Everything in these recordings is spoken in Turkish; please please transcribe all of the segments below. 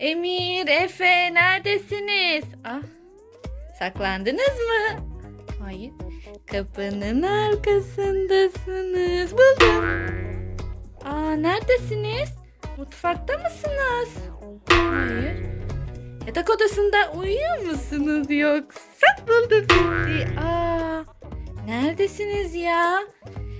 Emir, Efe neredesiniz? Ah, saklandınız mı? Hayır. Kapının arkasındasınız. Buldum. Aa, neredesiniz? Mutfakta mısınız? Hayır. Yatak odasında uyuyor musunuz yoksa? Buldum sizi. Aa, neredesiniz ya?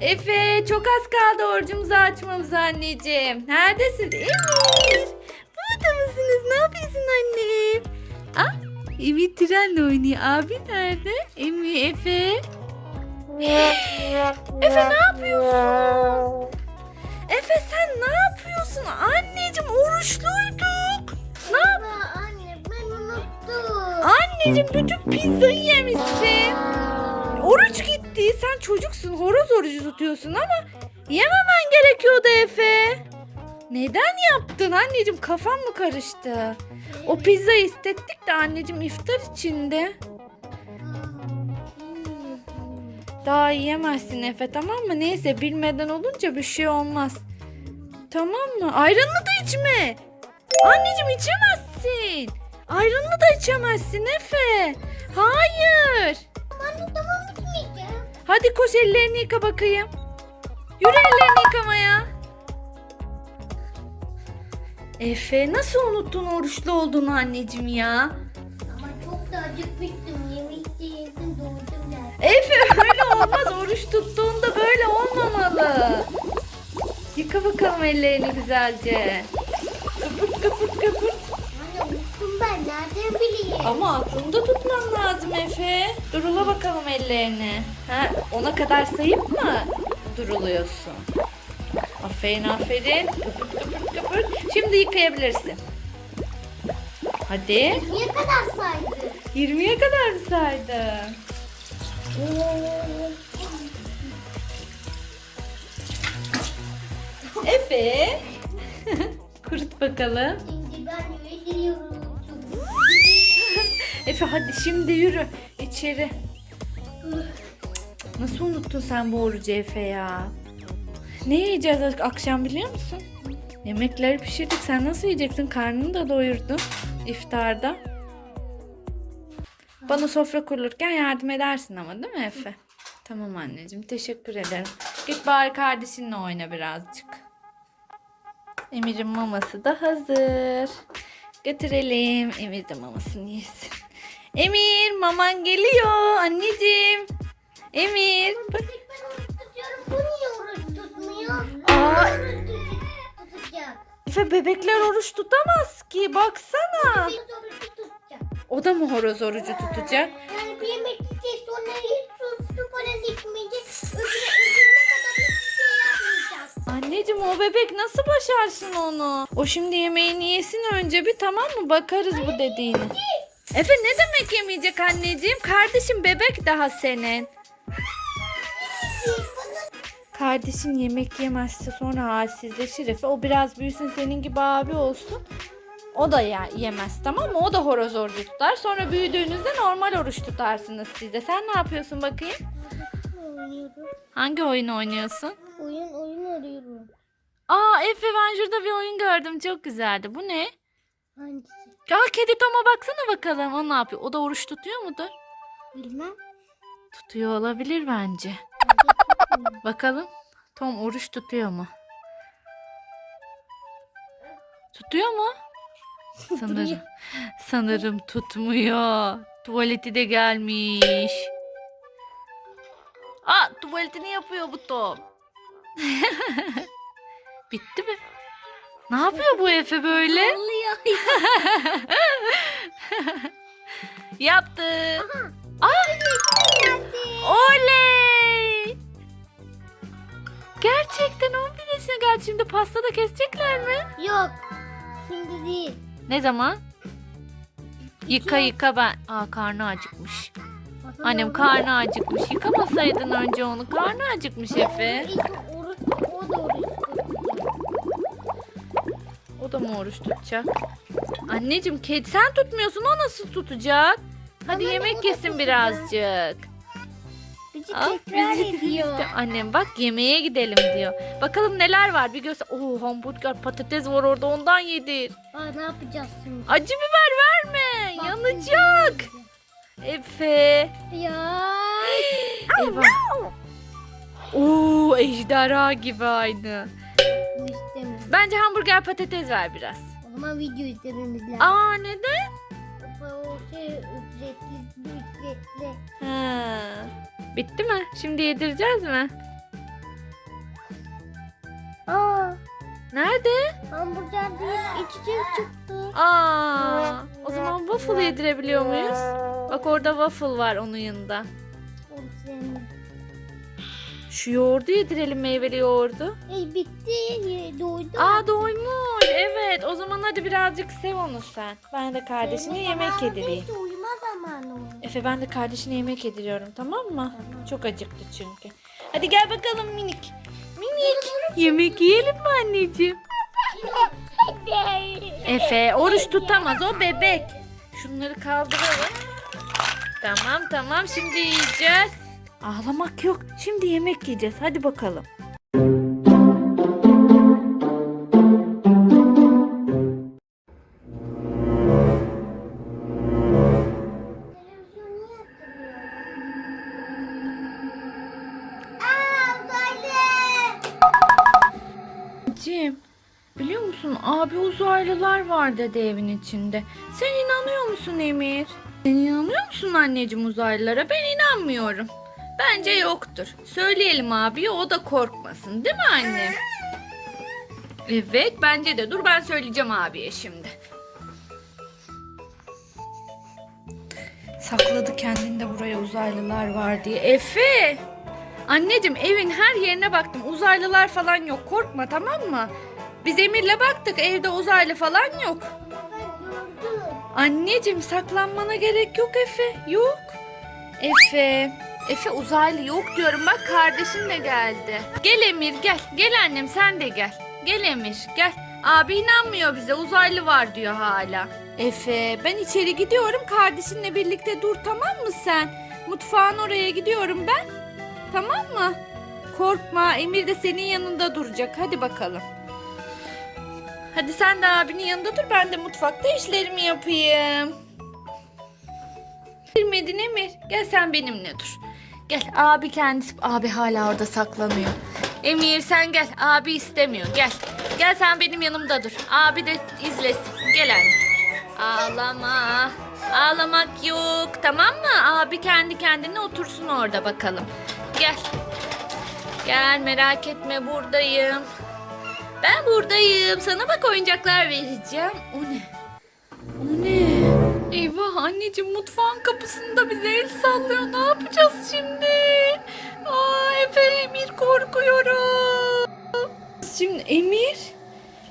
Efe çok az kaldı orucumuzu açmamıza anneciğim. Neredesin? Emir. Burada mısınız? Ne yapıyorsun annem? Ah, Emir trenle oynuyor. Abi nerede? Emir, Efe. Efe ne yapıyorsun? Efe sen ne yapıyorsun? Anneciğim oruçluyduk. Ne yap? Anne ben unuttum. Anneciğim bütün pizzayı yemişsin. Oruç gitti. Sen çocuksun. Horoz orucu tutuyorsun ama yememen gerekiyordu Efe. Neden yaptın anneciğim? Kafam mı karıştı? O pizzayı istettik de anneciğim iftar içinde. Daha yiyemezsin Efe tamam mı? Neyse bilmeden olunca bir şey olmaz. Tamam mı? Ayranını da içme. Anneciğim içemezsin. Ayranını da içemezsin Efe. Hayır. Anne tamam içmeyeceğim. Hadi koş ellerini yıka bakayım. Yürü ellerini yıkamaya. Efe nasıl unuttun oruçlu olduğunu anneciğim ya? Ama çok da acıkmıştım. Yemek de yedim doydum da. Efe öyle olmaz. Oruç tuttuğunda böyle olmamalı. Yıka bakalım ellerini güzelce. Kıpırt kıpırt kıpırt. Anne unuttum ben. Nereden bileyim? Ama aklında tutman lazım Efe. Durula bakalım ellerini. Ha, ona kadar sayıp mı duruluyorsun? Aferin aferin. Kıpırt kıpırt. Şimdi yıkayabilirsin. Hadi. Niye kadar saydı? 20'ye kadar mı saydın? Efe. Kurut bakalım. Şimdi ben eve. Efe hadi şimdi yürü içeri. Nasıl unuttun sen bu orucu Efe ya? Ne yiyeceğiz akşam biliyor musun? Yemekleri pişirdik. Sen nasıl yiyeceksin? Karnını da doyurdun iftarda. Bana sofra kurulurken yardım edersin ama değil mi Efe? Tamam anneciğim teşekkür ederim. Git bari kardeşinle oyna birazcık. Emir'in maması da hazır. Götürelim. Emir de mamasını yesin. Emir maman geliyor anneciğim. Emir. bak- Efe bebekler oruç tutamaz ki baksana. O da mı horoz orucu tutacak? Yani bir yemek yiyeceğiz sonra hiç su, su falan içmeyeceğiz. Öbürü öbürüne kadar hiçbir şey yapmayacağız. Anneciğim o bebek nasıl başarsın onu? O şimdi yemeğini yesin önce bir tamam mı? Bakarız bu dediğine. Efe ne demek yemeyecek anneciğim? Kardeşim bebek daha senin. Kardeşin yemek yemezse sonra halsizleşir Efe. O biraz büyüsün senin gibi abi olsun. O da ya yemez tamam mı? O da horoz orucu tutar. Sonra büyüdüğünüzde normal oruç tutarsınız siz de. Sen ne yapıyorsun bakayım? Oynuyorum. Hangi oyunu oynuyorsun? Oyun oyun arıyorum. Aa Efe ben şurada bir oyun gördüm. Çok güzeldi. Bu ne? Hangisi? Ya kedi Tom'a baksana bakalım. O ne yapıyor? O da oruç tutuyor mudur? Bilmem. Tutuyor olabilir bence. Bakalım. Tom oruç tutuyor mu? Tutuyor mu? Sanırım. Sanırım tutmuyor. Tuvaleti de gelmiş. Aa tuvaletini yapıyor bu Tom. Bitti mi? Ne yapıyor bu Efe böyle? Yaptı. Oley! Gerçekten 11 yaşına geldi. Şimdi pasta da kesecekler mi? Yok. Şimdi değil. Ne zaman? Yıka yıka ben. Aa karnı acıkmış. Annem karnı acıkmış. Yıkamasaydın önce onu. Karnı acıkmış Efe. İlk oruç, o da oruç. O da mı oruç tutacak? Anneciğim kedi sen tutmuyorsun o nasıl tutacak? Hadi ne, yemek o da yesin tutacak. birazcık. Bizi Ah, tekrar bizi ediyor. işte Annem bak yemeğe gidelim diyor. Bakalım neler var bir görse. Oo hamburger patates var orada ondan yedir. Aa, ne yapacağız şimdi? Acı biber verme. Bak, yanacak. Efe. Ya. Eyvah. Oo ejderha gibi aynı. Bu istemiyorum. Bence hamburger patates ver biraz. O zaman video izlememiz lazım. Aa neden? O şey ücretli, ücretli. Ha. Bitti mi? Şimdi yedireceğiz mi? Aa, Nerede? hamburger değil, içecek çıktı. Aa. O zaman waffle yedirebiliyor muyuz? Bak orada waffle var onun yanında. Onu sevmiyorum. Şu yoğurdu yedirelim meyveli yoğurdu. Ey bitti, doydu. Aa doymuş. Evet. O zaman hadi birazcık sev onu sen. Ben de kardeşine Senin yemek zamanı yedireyim. bitti, Uyuma zamanı oldu. Efe ben de kardeşine yemek yediriyorum tamam mı? Çok acıktı çünkü. Hadi gel bakalım minik. Minik. Yemek yiyelim mi anneciğim? Efe oruç tutamaz o bebek. Şunları kaldıralım. Tamam tamam şimdi yiyeceğiz. Ağlamak yok. Şimdi yemek yiyeceğiz. Hadi bakalım. Cim, biliyor musun abi uzaylılar var dedi evin içinde. Sen inanıyor musun Emir? Sen inanıyor musun anneciğim uzaylılara? Ben inanmıyorum. Bence yoktur. Söyleyelim abiye o da korkmasın değil mi anne? Evet bence de. Dur ben söyleyeceğim abiye şimdi. Sakladı kendinde buraya uzaylılar var diye. Efe! Anneciğim evin her yerine baktım. Uzaylılar falan yok. Korkma tamam mı? Biz Emir'le baktık. Evde uzaylı falan yok. Anneciğim saklanmana gerek yok Efe. Yok. Efe. Efe uzaylı yok diyorum. Bak kardeşin de geldi. Gel Emir gel. Gel annem sen de gel. Gel Emir gel. Abi inanmıyor bize. Uzaylı var diyor hala. Efe ben içeri gidiyorum. Kardeşinle birlikte dur tamam mı sen? Mutfağın oraya gidiyorum ben. Tamam mı? Korkma Emir de senin yanında duracak. Hadi bakalım. Hadi sen de abinin yanında dur. Ben de mutfakta işlerimi yapayım. Bilmedin Emir. Gel sen benimle dur. Gel abi kendisi. Abi hala orada saklanıyor. Emir sen gel. Abi istemiyor. Gel. Gel sen benim yanımda dur. Abi de izlesin. Gel anne. Ağlama. Ağlamak yok. Tamam mı? Abi kendi kendine otursun orada bakalım. Gel. Gel merak etme buradayım. Ben buradayım. Sana bak oyuncaklar vereceğim. O ne? O ne? Eyvah anneciğim mutfağın kapısında bize el sallıyor. Ne yapacağız şimdi? Aa Efe Emir korkuyorum. Şimdi Emir?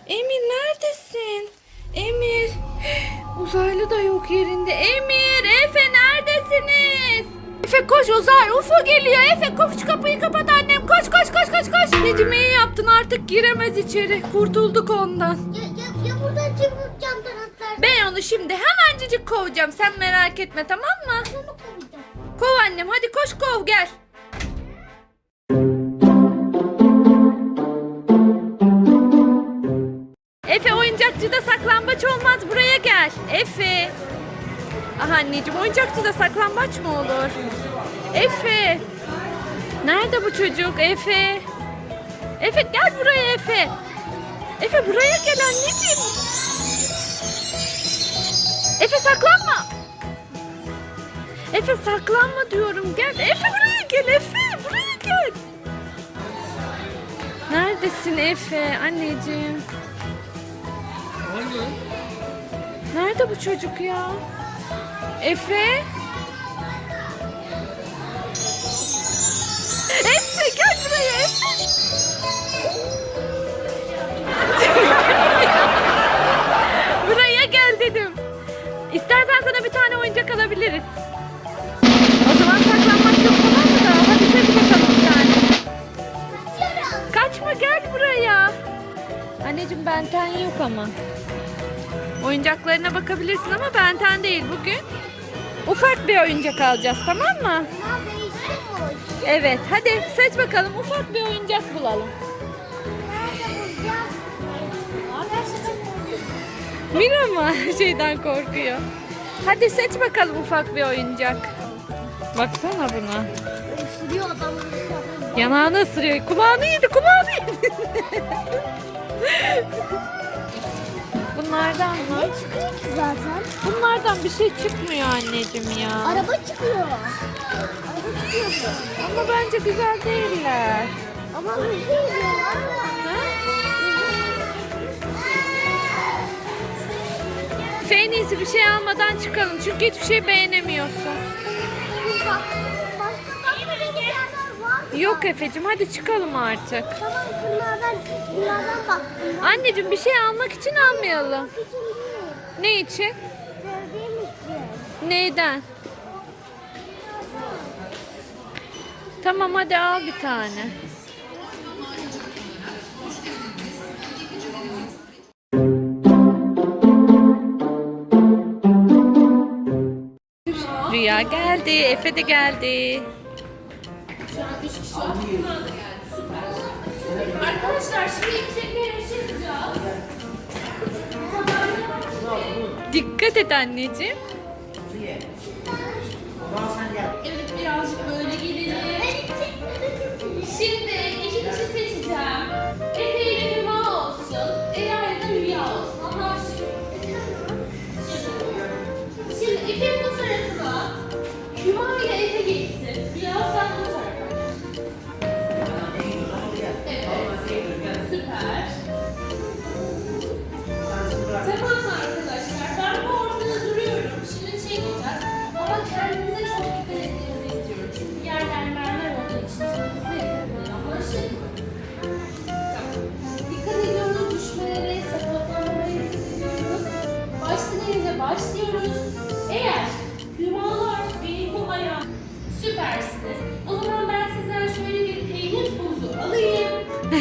Emir neredesin? Emir. Uzaylı da yok yerinde. Emir, Efe neredesiniz? Efe koş uzay. UFO geliyor. Efe koş kapıyı kapat annem. Koş koş koş koş koş. Necim iyi yaptın artık giremez içeri. Kurtulduk ondan. Ya, ya, ya buradan atlarsın. Ben onu şimdi hemencecik kovacağım. Sen merak etme tamam mı? Kov annem hadi koş kov gel. Efe oyuncakçıda saklambaç olmaz buraya gel. Efe. Ah anneciğim oyuncakçıda saklambaç mı olur? Efe. Nerede bu çocuk Efe? Efe gel buraya Efe. Efe buraya gel anneciğim. Efe saklanma. Efe saklanma diyorum gel. Efe buraya gel Efe buraya gel. Neredesin Efe anneciğim? Nerede bu çocuk ya? Efe? Efe gel buraya Efe. Alabiliriz. O zaman saklanmak yok tamam mı? Hadi seç bakalım bir tane. Kaçıyorum. Kaçma gel buraya. Anneciğim benten yok ama. Oyuncaklarına bakabilirsin ama benten değil bugün. Ufak bir oyuncak alacağız tamam mı? Evet hadi seç bakalım ufak bir oyuncak bulalım. Mira mı şeyden korkuyor? Hadi seç bakalım ufak bir oyuncak. Baksana buna. Isırıyor adam. Yanağını ısırıyor. Kulağını yedi, kulağını yedi. Bunlardan mı? Ne çıkıyor ki zaten? Bunlardan bir şey çıkmıyor anneciğim ya. Araba çıkıyor. Araba çıkıyor. Ama bence güzel değiller. Ama hızlı gidiyorlar. En iyisi bir şey almadan çıkalım çünkü hiçbir şey beğenemiyorsun. Yok Efe'cim hadi çıkalım artık. Anneciğim bir şey almak için almayalım. Ne için. Neyden? Tamam hadi al bir tane. Geldi, Efe de geldi. Arkadaşlar şimdi çekmeye başlayacağız. Dikkat et anneciğim. Evet birazcık böyle gelelim. Şimdi iki kişi seçeceğim.